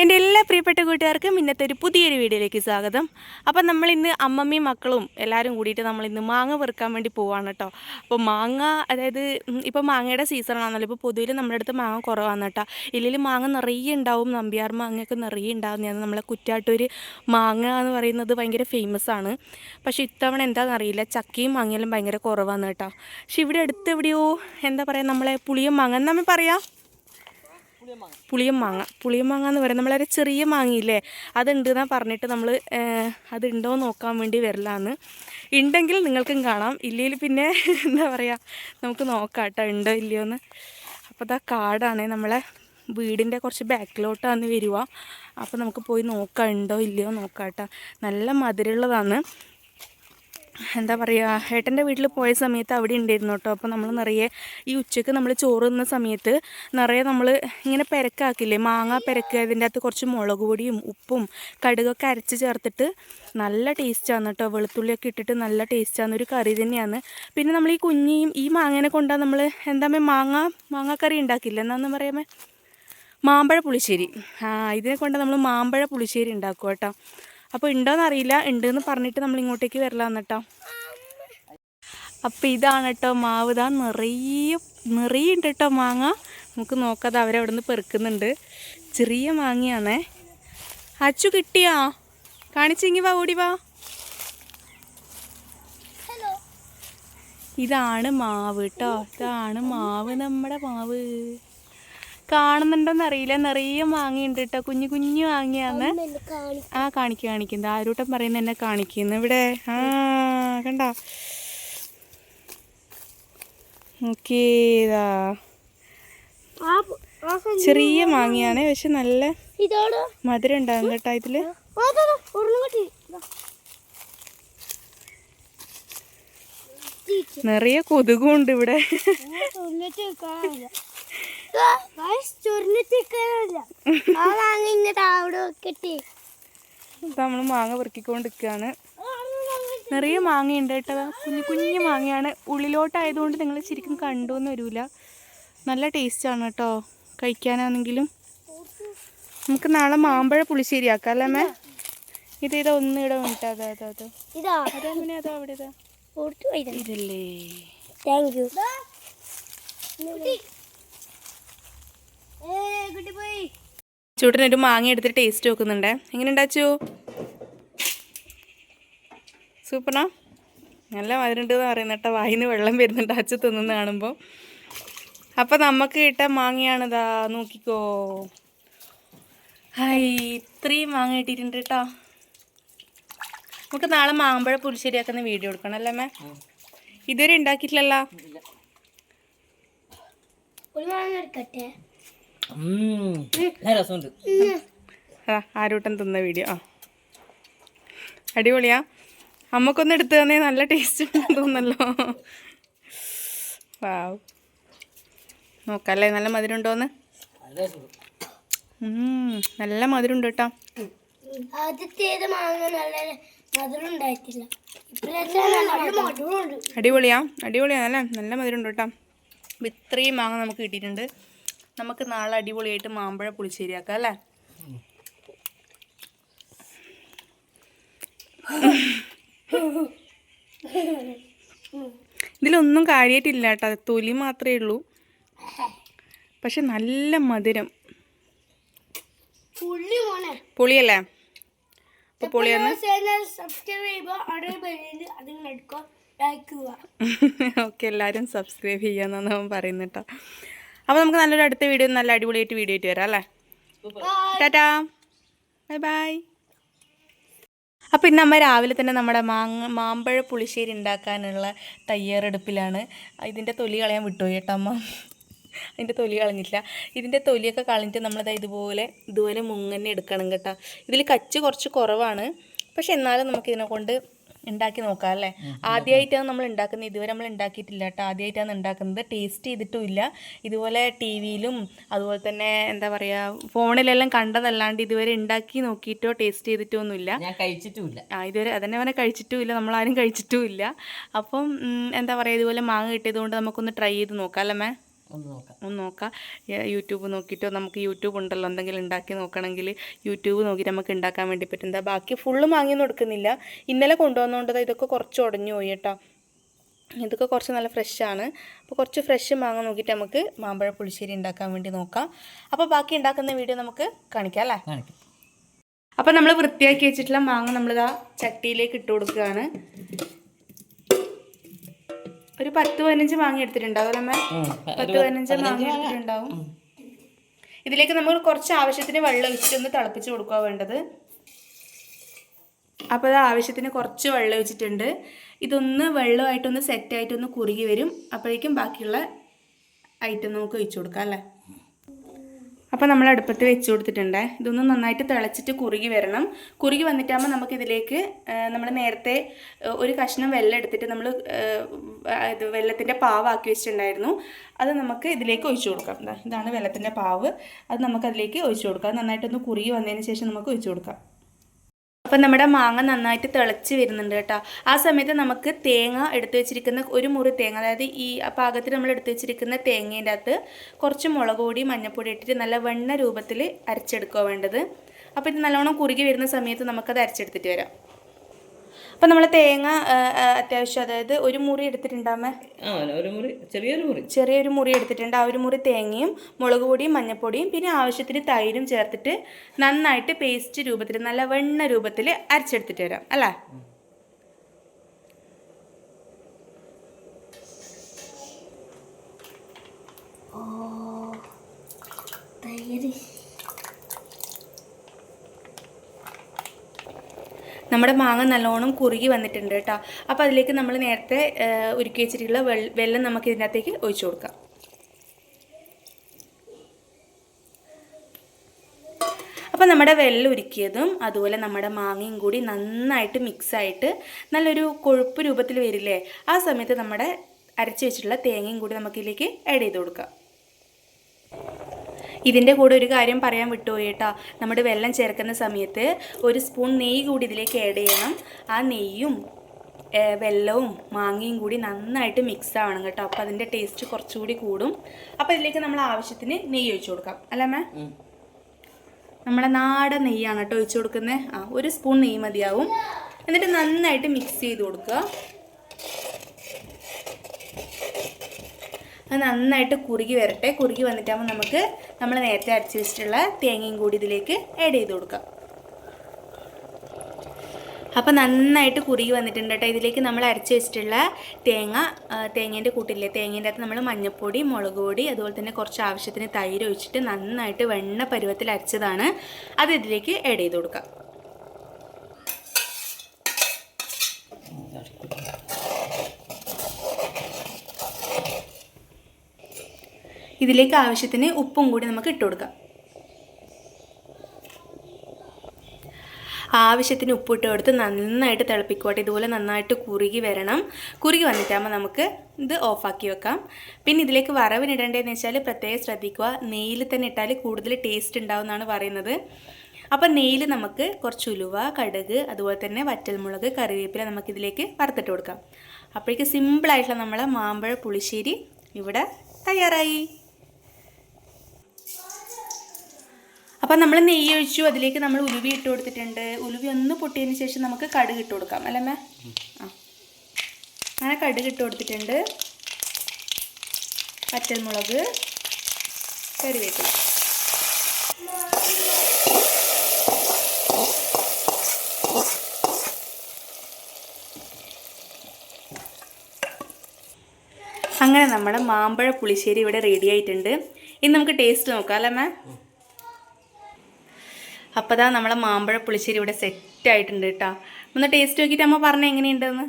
എന്റെ എല്ലാ പ്രിയപ്പെട്ട കൂട്ടുകാർക്കും ഇന്നത്തെ ഒരു പുതിയൊരു വീഡിയോയിലേക്ക് സ്വാഗതം. അപ്പം നമ്മൾ ഇന്ന് അമ്മമ്മയും മക്കളും എല്ലാവരും കൂടിയിട്ട് നമ്മൾ ഇന്ന് മാങ്ങ പെറുക്കാൻ വേണ്ടി പോവാണ് കേട്ടോ. അപ്പോൾ മാങ്ങ അതായത് ഇപ്പോൾ മാങ്ങയുടെ സീസണാണല്ലോ ഇപ്പോൾ പൊതുവിൽ നമ്മുടെ അടുത്ത് മാങ്ങ കുറവാണ് കേട്ടോ. ഇല്ലെങ്കിൽ മാങ്ങ നിറയെ ഉണ്ടാവും. നമ്പ്യാർ മാങ്ങയൊക്കെ നിറയെ ഉണ്ടാകുന്നതാണ് നമ്മളെ കുറ്റാട്ടൂർ മാങ്ങ എന്ന് പറയുന്നത് ഭയങ്കര ഫേമസ് ആണ്. പക്ഷേ ഇത്തവണ എന്താണെന്ന് അറിയില്ല. ചക്കയും മാങ്ങയെല്ലാം ഭയങ്കര കുറവാണ് കേട്ടോ. പക്ഷെ ഇവിടെ അടുത്ത് എവിടെയോ എന്താ പറയുക നമ്മളെ പുളിയും മാങ്ങ. എന്ന് പറയാം? പുളിയം മാങ്ങ. മാങ്ങ എന്ന് പറയുന്നത് നമ്മളൊരു ചെറിയ മാങ്ങയില്ലേ? അതുണ്ട് എന്നാ പറഞ്ഞിട്ട് നമ്മൾ അതുണ്ടോ നോക്കാൻ വേണ്ടി വരലാന്ന് ഉണ്ടെങ്കിൽ നിങ്ങൾക്കും കാണാം. ഇല്ലെങ്കിൽ പിന്നെ എന്താ പറയുക നമുക്ക് നോക്കാം കേട്ടോ ഉണ്ടോ ഇല്ലയോ എന്ന്. അപ്പോൾ അതാ കാടാണ് നമ്മളെ വീടിന്റെ കുറച്ച് ബാക്കിലോട്ടാണ് വരുക അപ്പോൾ നമുക്ക് പോയി നോക്കാം ഉണ്ടോ ഇല്ലയോ നോക്കാം കേട്ടോ നല്ല മധുരമുള്ളതാണ്. എന്താ പറയുക ഏട്ടന്റെ വീട്ടിൽ പോയ സമയത്ത് അവിടെ ഉണ്ടായിരുന്നു കേട്ടോ. അപ്പോൾ നമ്മൾ നിറയെ ഈ ഉച്ചയ്ക്ക് നമ്മൾ ചോറ് തിന്ന സമയത്ത് നിറയെ നമ്മൾ ഇങ്ങനെ പെരക്കാക്കില്ലേ മാങ്ങ പെരക്ക് അതിന്റെ അകത്ത് കുറച്ച് മുളക് പൊടിയും ഉപ്പും കടുകൊക്കെ അരച്ച് ചേർത്തിട്ട് നല്ല ടേസ്റ്റാണ് കേട്ടോ. വെളുത്തുള്ളിയൊക്കെ ഇട്ടിട്ട് നല്ല ടേസ്റ്റാണ് ഒരു കറി തന്നെയാണ്. പിന്നെ നമ്മൾ ഈ കുഞ്ഞിയും ഈ മാങ്ങേനെ കൊണ്ടാണ് നമ്മൾ എന്താ മാങ്ങ മാങ്ങാക്കറി ഉണ്ടാക്കില്ല? എന്നാന്ന് പറയാമേ മാമ്പഴ പുളിശ്ശേരി. ആ ഇതിനെ കൊണ്ട് നമ്മൾ മാമ്പഴ പുളിശ്ശേരി ഉണ്ടാക്കും കേട്ടോ. അപ്പോൾ ഉണ്ടോയെന്ന് അറിയില്ല. ഉണ്ടെന്ന് പറഞ്ഞിട്ട് നമ്മൾ ഇങ്ങോട്ടേക്ക് വരലാന്ന് കേട്ടോ അപ്പോൾ ഇതാണ് കേട്ടോ മാവ്. ഇതാ നിറയെ നിറയെ ഉണ്ട് കേട്ടോ മാങ്ങ. നമുക്ക് നോക്കാതെ അവരവിടെ നിന്ന് പെറുക്കുന്നുണ്ട്. ചെറിയ മാങ്ങയാണേ. അച്ചു കിട്ടിയാ? കാണിച്ചെങ്കി വാ ഓടി വാ. ഇതാണ് മാവ് കേട്ടോ ഇതാണ് മാവ് നമ്മുടെ മാവ്. കാണുന്നുണ്ടോന്ന് അറിയില്ല. നിറയെ മാങ്ങയുണ്ട് കേട്ടോ കുഞ്ഞു കുഞ്ഞു മാങ്ങയാന്ന് ആ കാണിക്കും കാണിക്കുന്നത് ആരൂട്ടം പറയുന്ന എന്നെ കാണിക്കുന്നു. ഇവിടെ. ആ കണ്ട. നോക്കിയതാ ചെറിയ മാങ്ങയാണ്. പക്ഷെ നല്ല മധുരം ഉണ്ടാകും കേട്ടോ ഇതിൽ. നിറയെ കൊതുകുണ്ട് ഇവിടെ. നമ്മൾ മാങ്ങ പെറുക്കിക്കൊണ്ടിരിക്കുകയാണ്. നിറയെ മാങ്ങയുണ്ട് കേട്ടോ. കുഞ്ഞു കുഞ്ഞു മാങ്ങയാണ്. ഉള്ളിലോട്ടായതുകൊണ്ട് നിങ്ങൾ ശരിക്കും കണ്ടുവെന്ന് വരൂല. നല്ല ടേസ്റ്റ് ആണ് കേട്ടോ. കഴിക്കാനാണെങ്കിലും. നമുക്ക് നാളെ മാമ്പഴ പുളിശ്ശേരി ആക്കാം അല്ലേ മേ ഇത് ഇതാ ഒന്ന് ഇവിടെ വേണ്ടിട്ട് അതാ അതാ അതാ. ഇതാ. അതാ അമ്മേ അതാ അവിടെ ഇതാ. ഇതല്ലേ. താങ്ക് യു ചൂട്ടിനൊരു മാങ്ങ എടുത്തിട്ട് ടേസ്റ്റ് നോക്കുന്നുണ്ട്. എങ്ങനെ ഉണ്ടാച്ചു? സൂപ്പറാ. നല്ല മധുരമുണ്ട് എന്ന് പറയുന്ന കേട്ടോ. വായിന്ന് വെള്ളം വരുന്നുണ്ട്. അച്ചു തിന്നുന്ന കാണുമ്പോൾ അപ്പം നമുക്ക് കിട്ട മാങ്ങയാണിതാ. നോക്കിക്കോ. ഹായ് ഇത്രയും മാങ്ങ കിട്ടിയിട്ടുണ്ട് കേട്ടോ. നമുക്ക് നാളെ മാമ്പഴ പുളിശ്ശേരിയാക്കുന്ന വീഡിയോ എടുക്കണം അല്ലേ മേ? ഇതുവരെ ഉണ്ടാക്കിയിട്ടില്ലല്ലോ. ഒരു മാങ്ങ എടുക്കട്ടെ? രസമുണ്ട്. ആ ആരൂട്ടം തിന്ന വീഡിയോ ആ. അടിപൊളിയാ. അമ്മക്കൊന്ന് എടുത്ത് തന്നെ നല്ല ടേസ്റ്റ് ഉണ്ടെന്ന് തോന്നല്ലോ വാവ്. നോക്കല്ലേ നല്ല മധുരം ഉണ്ടോന്ന് നല്ല മധുരം ഉണ്ട് കേട്ടോ. ആദ്യത്തേത് മാങ്ങ നല്ല മധുരം ഉണ്ടായിട്ടില്ല ഇപ്പോഴത്തെ നല്ല മധുരമുണ്ട് അടിപൊളിയാ അടിപൊളിയാ. നല്ല നല്ല മധുരം ഉണ്ട് കേട്ടോ. ഇത്രയും മാങ്ങ നമുക്ക് കിട്ടിയിട്ടുണ്ട്. നമുക്ക് നാളെ അടിപൊളിയായിട്ട് മാമ്പഴ പുളിശ്ശേരിയാക്കാം അല്ലേ? ഇതിലൊന്നും കാര്യമായിട്ടില്ല കേട്ടോ. തൊലി മാത്രമേ ഉള്ളൂ. പക്ഷെ നല്ല മധുരം. പുളിയല്ലേ? അപ്പോൾ ചെയ്യുക ഓക്കെ എല്ലാവരും സബ്സ്ക്രൈബ് ചെയ്യാന്നാണ് അവൻ പറയുന്നത് കേട്ടോ. അപ്പോൾ നമുക്ക് നല്ലൊരു അടുത്ത വീഡിയോ നല്ല അടിപൊളിയായിട്ട് വീഡിയോ ആയിട്ട് വരാം അല്ലേ? ടാറ്റാ. Bye bye. അപ്പോൾ ഇന്ന് അമ്മ രാവിലെ തന്നെ നമ്മുടെ മാങ്ങ മാമ്പഴ പുളിശ്ശേരി ഉണ്ടാക്കാനുള്ള തയ്യാറെടുപ്പിലാണ്. ഇതിന്റെ തൊലി കളയാൻ വിട്ടുപോയി കേട്ടോ അമ്മ. അതിന്റെ തൊലി കളഞ്ഞില്ല ഇതിന്റെ തൊലിയൊക്കെ കളഞ്ഞിട്ട് നമ്മളത് ഇതുപോലെ ഇതുപോലെ മുങ്ങനെ എടുക്കണം കേട്ടോ. ഇതിൽ കച്ച് കുറച്ച് കുറവാണ്. പക്ഷെ എന്നാലും നമുക്കിതിനെ കൊണ്ട് ഉണ്ടാക്കി നോക്കാം അല്ലേ? ആദ്യമായിട്ടാണ് നമ്മൾ ഉണ്ടാക്കുന്നത്. ഇതുവരെ നമ്മൾ ഉണ്ടാക്കിയിട്ടില്ല കേട്ടോ. ആദ്യമായിട്ടാണ് ഉണ്ടാക്കുന്നത്. ടേസ്റ്റ് ചെയ്തിട്ടുമില്ല. ഇതുപോലെ ടി വിയിലും അതുപോലെ തന്നെ എന്താ പറയുക ഫോണിലെല്ലാം കണ്ടതല്ലാണ്ട് ഇതുവരെ ഉണ്ടാക്കി നോക്കിയിട്ടോ ടേസ്റ്റ് ചെയ്തിട്ടോ ഒന്നുമില്ല. കഴിച്ചിട്ടുമില്ല. ആ ഇതുവരെ അതന്നെ അവനെ കഴിച്ചിട്ടുമില്ല. നമ്മളാരും കഴിച്ചിട്ടുമില്ല. അപ്പം എന്താ പറയുക ഇതുപോലെ മാങ്ങ കിട്ടിയത് കൊണ്ട് നമുക്കൊന്ന് ട്രൈ ചെയ്ത് നോക്കാം അല്ലേ മേ ഒന്ന് നോക്കാം. ഒന്ന് നോക്കാം. യൂട്യൂബ് നോക്കിയിട്ടോ? നമുക്ക് യൂട്യൂബ് ഉണ്ടല്ലോ. എന്തെങ്കിലും ഉണ്ടാക്കി നോക്കണമെങ്കിൽ യൂട്യൂബ് നോക്കിയിട്ട് നമുക്ക് ഉണ്ടാക്കാൻ വേണ്ടി പറ്റും. എന്താ ബാക്കി ഫുള്ള് വാങ്ങി എടുക്കുന്നില്ല. ഇന്നലെ കൊണ്ടുവന്നുകൊണ്ട് ഇതൊക്കെ കുറച്ച് ഉടഞ്ഞു പോയി കേട്ടോ. ഇതൊക്കെ കുറച്ച് നല്ല ഫ്രഷാണ് അപ്പോൾ കുറച്ച് ഫ്രഷ് മാങ്ങ നോക്കിയിട്ട് നമുക്ക് മാമ്പഴ പുളിശ്ശേരി ഉണ്ടാക്കാൻ വേണ്ടി നോക്കാം. അപ്പോൾ ബാക്കി ഉണ്ടാക്കുന്ന വീഡിയോ നമുക്ക് കാണിക്കാം അല്ലേ? കാണിക്കാം. അപ്പോൾ നമ്മൾ വൃത്തിയാക്കി വെച്ചിട്ടുള്ള മാങ്ങ നമ്മളിതാ ചട്ടിയിലേക്ക് ഇട്ട് കൊടുക്കുകയാണ്. ഒരു പത്ത് പതിനഞ്ച് മാങ്ങ എടുത്തിട്ടുണ്ടാവും അമ്മേ? പത്ത് പതിനഞ്ച് മാങ്ങ എടുത്തിട്ടുണ്ടാവും. ഇതിലേക്ക് നമ്മൾ കുറച്ച് ആവശ്യത്തിന് വെള്ളം ഒഴിച്ചിട്ടൊന്ന് തിളപ്പിച്ച് കൊടുക്കുക വേണ്ടത്. അപ്പോൾ അത് ആവശ്യത്തിന് കുറച്ച് വെള്ളം ഒഴിച്ചിട്ടുണ്ട്. ഇതൊന്ന് വെള്ളമായിട്ടൊന്ന് സെറ്റായിട്ടൊന്ന് കുറുകി വരും. അപ്പോഴേക്കും ബാക്കിയുള്ള ഐറ്റം നമുക്ക് ഒഴിച്ചു കൊടുക്കാം അല്ലേ? അപ്പോൾ നമ്മൾ അടുപ്പത്ത് വെച്ച് കൊടുത്തിട്ടുണ്ട്. ഇതൊന്ന് നന്നായിട്ട് തിളച്ചിട്ട് കുറുകി വരണം. കുറുകി വന്നിട്ടാകുമ്പോൾ നമുക്കിതിലേക്ക് നമ്മൾ നേരത്തെ ഒരു കഷ്ണം വെള്ളം എടുത്തിട്ട് നമ്മൾ ഇത് വെള്ളത്തിന്റെ പാവാക്കി വെച്ചിട്ടുണ്ടായിരുന്നു. അത് നമുക്ക് ഇതിലേക്ക് ഒഴിച്ചു കൊടുക്കാം. ഇതാണ് വെള്ളത്തിന്റെ പാവ്. അത് നമുക്കതിലേക്ക് ഒഴിച്ചു കൊടുക്കാം. നന്നായിട്ടൊന്ന് കുറുകി വന്നതിന് ശേഷം നമുക്ക് ഒഴിച്ചു കൊടുക്കാം. അപ്പം നമ്മുടെ മാങ്ങ നന്നായിട്ട് തിളച്ച് വരുന്നുണ്ട് കേട്ടോ. ആ സമയത്ത് നമുക്ക് തേങ്ങ എടുത്തു വെച്ചിരിക്കുന്ന ഒരു മുറി തേങ്ങ അതായത് ഈ പാകത്തിൽ നമ്മൾ എടുത്തു വെച്ചിരിക്കുന്ന തേങ്ങേന്റെ അകത്ത് കുറച്ച് മുളക് പൊടി മഞ്ഞൾപ്പൊടി ഇട്ടിട്ട് നല്ല വെണ്ണ രൂപത്തിൽ അരച്ചെടുക്കുക വേണ്ടത്. അപ്പോൾ ഇത് നല്ലോണം കുറുകി വരുന്ന സമയത്ത് നമുക്കത് അരച്ചെടുത്തിട്ട് വരാം. അപ്പം നമ്മൾ തേങ്ങ അത്യാവശ്യം അതായത് ഒരു മുറി എടുത്തിട്ടുണ്ടാമേ ആ ഒരു മുറി ചെറിയൊരു മുറി. ചെറിയൊരു മുറി എടുത്തിട്ടുണ്ട്. ആ ഒരു മുറി തേങ്ങയും മുളക് പൊടിയും മഞ്ഞൾപ്പൊടിയും പിന്നെ ആവശ്യത്തിന് തൈരും ചേർത്തിട്ട് നന്നായിട്ട് പേസ്റ്റ് രൂപത്തിൽ നല്ല വെണ്ണ രൂപത്തിൽ അരച്ചെടുത്തിട്ട് വരാം അല്ലേ? തൈര് നമ്മുടെ മാങ്ങ നല്ലോണം കുറുകി വന്നിട്ടുണ്ട് കേട്ടോ. അപ്പോൾ അതിലേക്ക് നമ്മൾ നേരത്തെ ഉരുക്കി വെച്ചിട്ടുള്ള വെള്ളം നമുക്ക് ഇതിനകത്തേക്ക് ഒഴിച്ചു കൊടുക്കാം. അപ്പോൾ നമ്മുടെ വെള്ളം ഉരുക്കിയതും അതുപോലെ നമ്മുടെ മാങ്ങയും കൂടി നന്നായിട്ട് മിക്സായിട്ട് നല്ലൊരു കൊഴുപ്പ് രൂപത്തിൽ വരില്ലേ? ആ സമയത്ത് നമ്മുടെ അരച്ച് വെച്ചിട്ടുള്ള തേങ്ങയും കൂടി നമുക്കിതിലേക്ക് ആഡ് ചെയ്ത് കൊടുക്കാം. ഇതിന്റെ കൂടെ ഒരു കാര്യം പറയാൻ വിട്ടുപോയി കേട്ടോ. നമ്മുടെ വെള്ളം ചേർക്കുന്ന സമയത്ത് ഒരു സ്പൂൺ നെയ്യ് കൂടി ഇതിലേക്ക് ആഡ് ചെയ്യണം. ആ നെയ്യും വെള്ളവും മാങ്ങയും കൂടി നന്നായിട്ട് മിക്സ് ആവണം കേട്ടോ. അപ്പോൾ അതിന്റെ ടേസ്റ്റ് കുറച്ചുകൂടി കൂടും. അപ്പോൾ ഇതിലേക്ക് നമ്മൾ ആവശ്യത്തിന് നെയ്യ് ഒഴിച്ചു കൊടുക്കാം. അല്ലേ മേ. നമ്മുടെ നാടൻ നെയ്യാണ് കേട്ടോ ഒഴിച്ചു കൊടുക്കുന്നത് ആ ഒരു സ്പൂൺ നെയ്യ് മതിയാവും. എന്നിട്ട് നന്നായിട്ട് മിക്സ് ചെയ്ത് കൊടുക്കുക. അത് നന്നായിട്ട് കുറുകി വരട്ടെ. കുറുകി വന്നിട്ടാകുമ്പോൾ നമുക്ക് നമ്മൾ നേരത്തെ അരച്ച് വെച്ചിട്ടുള്ള തേങ്ങയും കൂടി ഇതിലേക്ക് ആഡ് ചെയ്ത് കൊടുക്കാം. അപ്പോൾ നന്നായിട്ട് കുറുകി വന്നിട്ടുണ്ട് കേട്ടോ ഇതിലേക്ക് നമ്മൾ അരച്ച് വെച്ചിട്ടുള്ള തേങ്ങ തേങ്ങേന്റെ കൂട്ടില്ലേ? തേങ്ങേന്റെ അകത്ത് നമ്മൾ മഞ്ഞൾപ്പൊടി മുളക് പൊടി അതുപോലെ തന്നെ കുറച്ച് ആവശ്യത്തിന് തൈര് ഒഴിച്ചിട്ട് നന്നായിട്ട് വെണ്ണ പരുവത്തിൽ അരച്ചതാണ്. അത് ഇതിലേക്ക് ആഡ് ചെയ്ത് കൊടുക്കാം. ഇതിലേക്ക് ആവശ്യത്തിന് ഉപ്പും കൂടി നമുക്ക് ഇട്ട് കൊടുക്കാം. ആവശ്യത്തിന് ഉപ്പിട്ട് കൊടുത്ത് നന്നായിട്ട് തിളപ്പിക്കോട്ടെ. ഇതുപോലെ നന്നായിട്ട് കുറുകി വരണം. കുറുകി വന്നിട്ടാകുമ്പോൾ നമുക്ക് ഇത് ഓഫാക്കി വെക്കാം. പിന്നെ ഇതിലേക്ക് വറവിനിടേണ്ടതെന്ന് വെച്ചാൽ പ്രത്യേകം ശ്രദ്ധിക്കുക. നെയ്യിൽ തന്നെ ഇട്ടാൽ കൂടുതൽ ടേസ്റ്റ് ഉണ്ടാവും എന്നാണ് പറയുന്നത്. അപ്പം നെയ്യിൽ നമുക്ക് കുറച്ച് ഉലുവ കടുക് അതുപോലെ തന്നെ വറ്റൽമുളക് കറിവേപ്പില നമുക്കിതിലേക്ക് വറുത്തിട്ട് കൊടുക്കാം. അപ്പോഴേക്ക് സിമ്പിളായിട്ടുള്ള നമ്മളെ മാമ്പഴ പുളിശ്ശേരി ഇവിടെ തയ്യാറായി. അപ്പം നമ്മൾ നെയ്യ് ഒഴിച്ചു അതിലേക്ക് നമ്മൾ ഉലുവി ഇട്ട് കൊടുത്തിട്ടുണ്ട്. ഉലുവി ഒന്ന് പൊട്ടിയതിന് ശേഷം നമുക്ക് കടുക് ഇട്ട് കൊടുക്കാം അല്ലേ മേ ആ. അങ്ങനെ കടുക് ഇട്ട് കൊടുത്തിട്ടുണ്ട്. പച്ചമുളക് കറിവേപ്പില. അങ്ങനെ നമ്മുടെ മാമ്പഴ പുളിശ്ശേരി ഇവിടെ റെഡി ആയിട്ടുണ്ട്. ഇനി നമുക്ക് ടേസ്റ്റ് നോക്കാം അല്ലേ മേ അപ്പോൾ അതാ നമ്മളെ മാമ്പഴ പുളിശ്ശേരി ഇവിടെ സെറ്റ് ആയിട്ടുണ്ട് കേട്ടോ ഒന്ന് ടേസ്റ്റ് നോക്കിയിട്ട് അമ്മ പറഞ്ഞ എങ്ങനെയുണ്ടെന്ന്?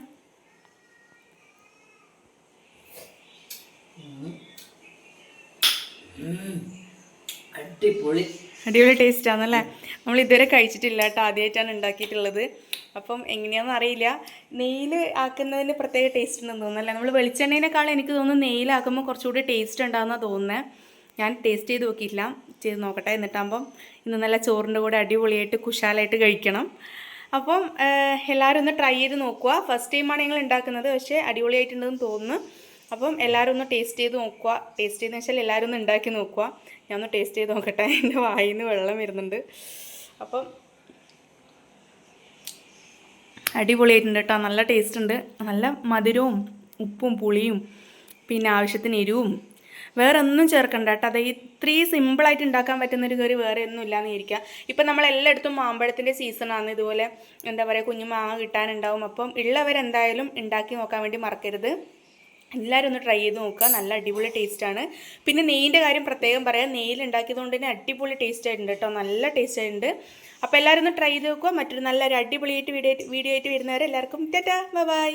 അടിപൊളി. അടിപൊളി ടേസ്റ്റ് ആണല്ലേ? നമ്മൾ ഇതുവരെ കഴിച്ചിട്ടില്ല കേട്ടോ ആദ്യമായിട്ടാണ് ഉണ്ടാക്കിയിട്ടുള്ളത്. അപ്പം എങ്ങനെയാണെന്ന് അറിയില്ല. നെയ്യിൽ ആക്കുന്നതിന് പ്രത്യേക ടേസ്റ്റ് ഉണ്ടെന്ന് തോന്നുന്നല്ലേ? നമ്മൾ വെളിച്ചെണ്ണേനേക്കാളും എനിക്ക് തോന്നുന്നു നെയ്യിലാക്കുമ്പോൾ കുറച്ചുകൂടി ടേസ്റ്റ് ഉണ്ടാകുന്ന തോന്നുന്നത് ഞാൻ ടേസ്റ്റ് ചെയ്ത് നോക്കിയില്ല ചെയ്ത് നോക്കട്ടെ. എന്നിട്ടാകുമ്പം ഇന്ന് നല്ല ചോറിന്റെ കൂടെ അടിപൊളിയായിട്ട് കുശാലായിട്ട് കഴിക്കണം. അപ്പം എല്ലാവരും ഒന്ന് ട്രൈ ചെയ്ത് നോക്കുക. ഫസ്റ്റ് ടൈമാണ് ഞങ്ങൾ ഉണ്ടാക്കുന്നത്. പക്ഷേ അടിപൊളിയായിട്ടുണ്ടെന്ന് തോന്നുന്നു. അപ്പം എല്ലാവരും ഒന്ന് ടേസ്റ്റ് ചെയ്ത് നോക്കുക. ടേസ്റ്റ് ചെയ്തെന്ന് വെച്ചാൽ എല്ലാവരും ഒന്ന് ഉണ്ടാക്കി നോക്കുക. ഞാൻ ഒന്ന് ടേസ്റ്റ് ചെയ്ത് നോക്കട്ടെ. എന്റെ വായിൽ നിന്ന് വെള്ളം വരുന്നുണ്ട്. അപ്പം അടിപൊളിയായിട്ടുണ്ട് കേട്ടോ. നല്ല ടേസ്റ്റ് ഉണ്ട്. നല്ല മധുരവും ഉപ്പും പുളിയും പിന്നെ ആവശ്യത്തിന് എരിവും വേറെ ഒന്നും ചേർക്കണ്ട കേട്ടോ. അത് ഇത്രയും സിമ്പിളായിട്ട് ഉണ്ടാക്കാൻ പറ്റുന്നൊരു കറി വേറെ ഒന്നും ഇല്ലാന്ന് ഇരിക്കുക ഇപ്പം നമ്മൾ എല്ലായിടത്തും മാമ്പഴത്തിന്റെ സീസണാണ് ഇതുപോലെ എന്താ പറയുക കുഞ്ഞു മാങ്ങ കിട്ടാനുണ്ടാവും. അപ്പം ഉള്ളവരെന്തായാലും ഉണ്ടാക്കി നോക്കാൻ വേണ്ടി മറക്കരുത്. എല്ലാവരും ഒന്ന് ട്രൈ ചെയ്ത് നോക്കുക. നല്ല അടിപൊളി ടേസ്റ്റാണ് പിന്നെ നെയ്യിന്റെ കാര്യം പ്രത്യേകം പറയാം. നെയ്യിൽ ഉണ്ടാക്കിയതുകൊണ്ട് തന്നെ അടിപൊളി ടേസ്റ്റ് ആയിട്ടുണ്ട് കേട്ടോ. നല്ല ടേസ്റ്റ് ആയിട്ടുണ്ട്. അപ്പോൾ എല്ലാവരും ഒന്ന് ട്രൈ ചെയ്ത് നോക്കുക. മറ്റൊരു നല്ലൊരു അടിപൊളിയായിട്ട് വീഡിയോ വീഡിയോ ആയിട്ട് വരുന്നവരെ എല്ലാവർക്കും ടാറ്റാ. ബൈ